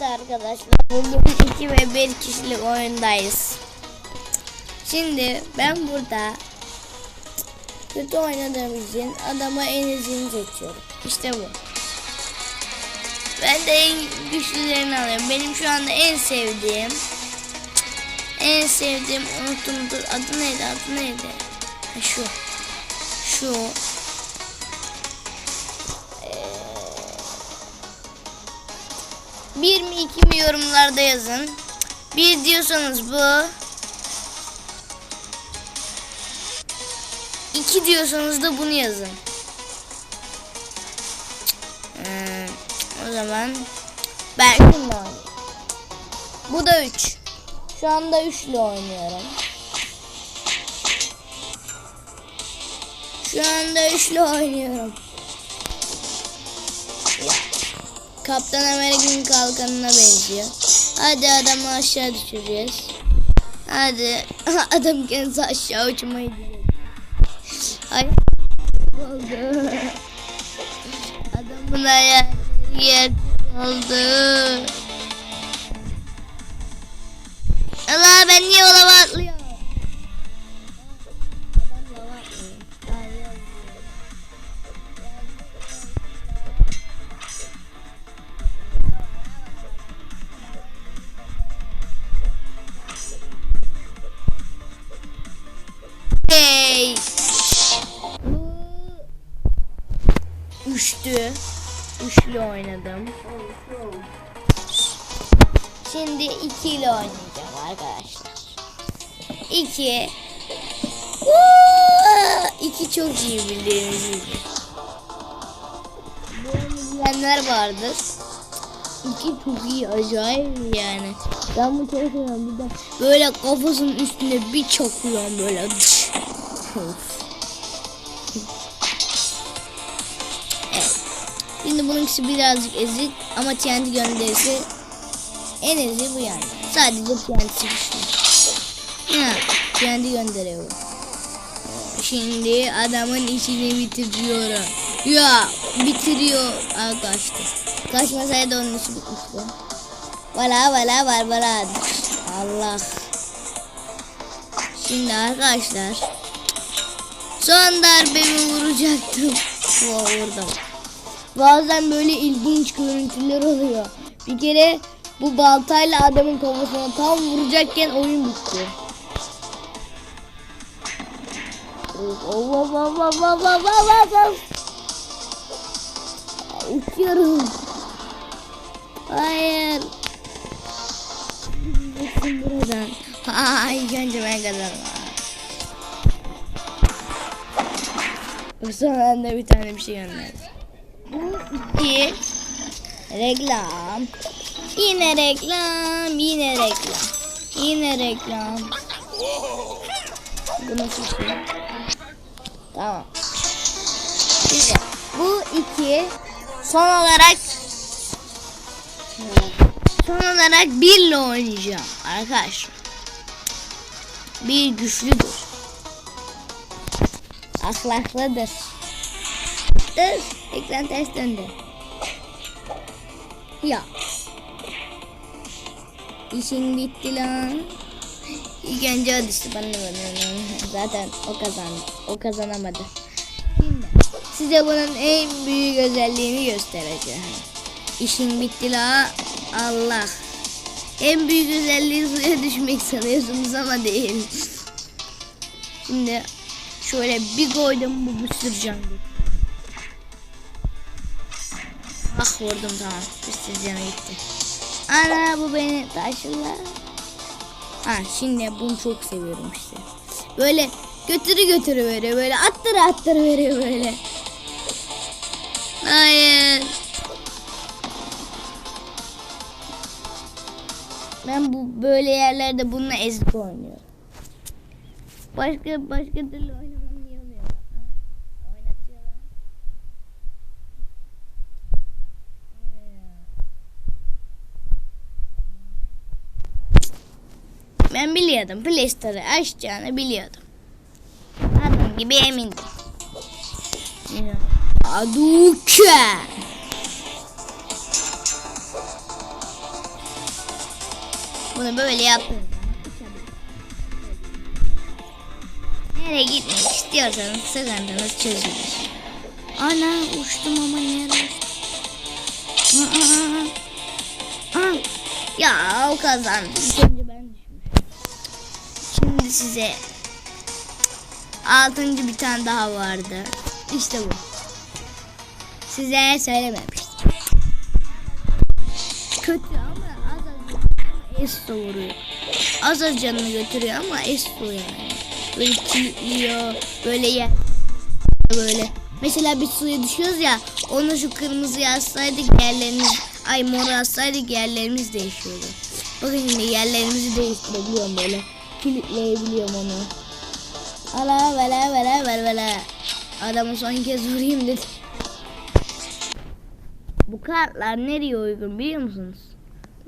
Evet arkadaşlar bugün 2 ve 1 kişilik oyundayız. Şimdi ben burada kötü oynadığım için adama en iyisini seçiyorum. İşte bu. Ben de en güçlülerini alıyorum. Benim şu anda en sevdiğim en sevdiğim unuttum dur adı neydi adı neydi? Ha, şu. Şu. Bir mi iki mi yorumlarda yazın. Bir diyorsanız bu. İki diyorsanız da bunu yazın. Ee, o zaman ben şununla oynayayım. Bu da üç. Şu anda üçlü oynuyorum. Şu anda üçlü oynuyorum. Kaptan Amerika'nın kalkanına benziyor. Hadi adamı aşağı düşüreceğiz. Hadi. Adam kendisi aşağı uçmayı deniyor. Ay. Oldu. Adamın ayağı yer oldu. Allah ben niye o lava Üçlü. Üçlü oynadım. Şimdi ikili oynayacağım arkadaşlar. İki. İki çok iyi bildiğiniz gibi. Bilenler vardır. İki çok iyi acayip yani. Ben bu çok seviyorum. Böyle kafasının üstüne bir çakıyorum böyle. Of. Şimdi bununkisi birazcık ezik ama TNT gönderisi en ezi bu yani. Sadece TNT'si güçlü. Ha, TNT gönderiyor. Şimdi adamın işini bitiriyorum. Ya bitiriyor. Aa kaçtı. Kaçmasaydı onun işi bitmişti. Valla valla var valla. Allah. Şimdi arkadaşlar. Son darbemi vuracaktım. Oo, vurdum. Bazen böyle ilginç görüntüler oluyor. Bir kere bu baltayla adamın kafasına tam vuracakken oyun bitti. Of, of, of. Uçuyorum. Hayır. Gitsin buradan. Ha, ilk önce ben kazandım. Sonra anne bir tane bir şey gönderdi. İki. Reklam. Yine reklam. Yine reklam. Yine reklam. Bu nasıl şey? Tamam. Şimdi bu iki son olarak son olarak birle oynayacağım arkadaşlar. Bir güçlüdür. Ahlaklıdır. Dur. Ekran ters döndü. Ya. İşin bitti lan. İlk önce o düştü bana. Zaten o kazandı. O kazanamadı. Şimdi size bunun en büyük özelliğini göstereceğim. İşin bitti la. Allah. En büyük özelliği suya düşmek sanıyorsunuz ama değil. Şimdi şöyle bir koydum bu bir. Ah vurdum tamam. Sürü canı gitti. Ana bu beni taşıla. Ha şimdi bunu çok seviyorum işte. Böyle götürü götürü veriyor böyle attırı attırı veriyor böyle. Hayır. Ben bu böyle yerlerde bununla ezik oynuyorum. Başka başka türlü oynamam iyi oluyor. Ha? Oynatıyorlar. Ben biliyordum. Play Store'ı açacağını biliyordum. Adım gibi emindim. Aduken. Bunu böyle yaptım. Nereye gitmek istiyorsanız sıkıntınız çözülür. Ana uçtum ama nereye? Aa, aa, aa. Ya o Şimdi size altıncı bir tane daha vardı. İşte bu. Size söylememiştim. Kötü ama az az Esto vuruyor. Az az canını götürüyor ama Esto yani. Böyle kilitliyor. Böyle yer. Böyle. Mesela bir suya düşüyoruz ya. Onu şu kırmızıya atsaydık yerlerimiz ay mor atsaydık yerlerimiz değişiyordu. Bakın şimdi yerlerimizi değiştirebiliyorum böyle. Kilitleyebiliyorum onu. Ala vela vela vela vela. Adamı son kez vurayım dedim. Bu kartlar nereye uygun biliyor musunuz?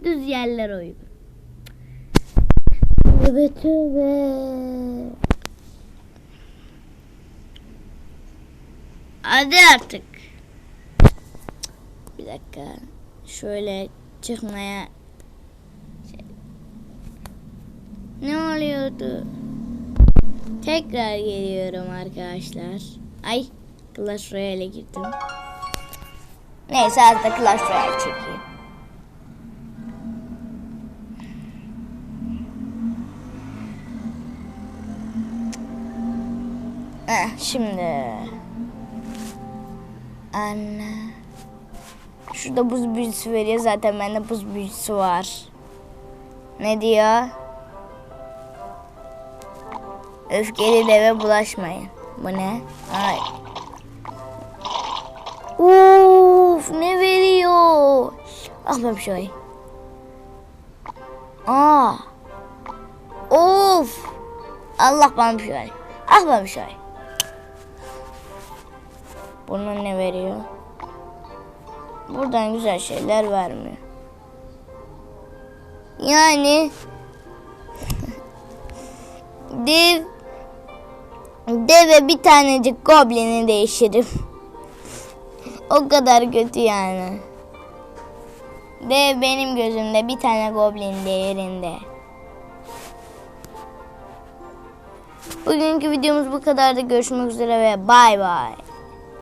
Düz yerlere uygun. Tövbe tövbe. Hadi artık. Bir dakika. Şöyle çıkmaya. Şey- Ne oluyordu? Tekrar geliyorum arkadaşlar. Ay Clash Royale'e girdim. Neyse az da Clash Royale çekeyim. Eh, şimdi. Anne. Şurada buz büyüsü veriyor. Zaten bende buz büyüsü var. Ne diyor? Öfkeli deve bulaşmayın. Bu ne? Ay. Uf ne veriyor? Bir şey. Aa. Of. Allah bana bir şey. Bana bir şey. Bunun ne veriyor? Buradan güzel şeyler vermiyor. Yani dev deve bir tanecik goblini değişirim. o kadar kötü yani. Dev benim gözümde bir tane goblin değerinde. Bugünkü videomuz bu kadardı. Görüşmek üzere ve bay bay.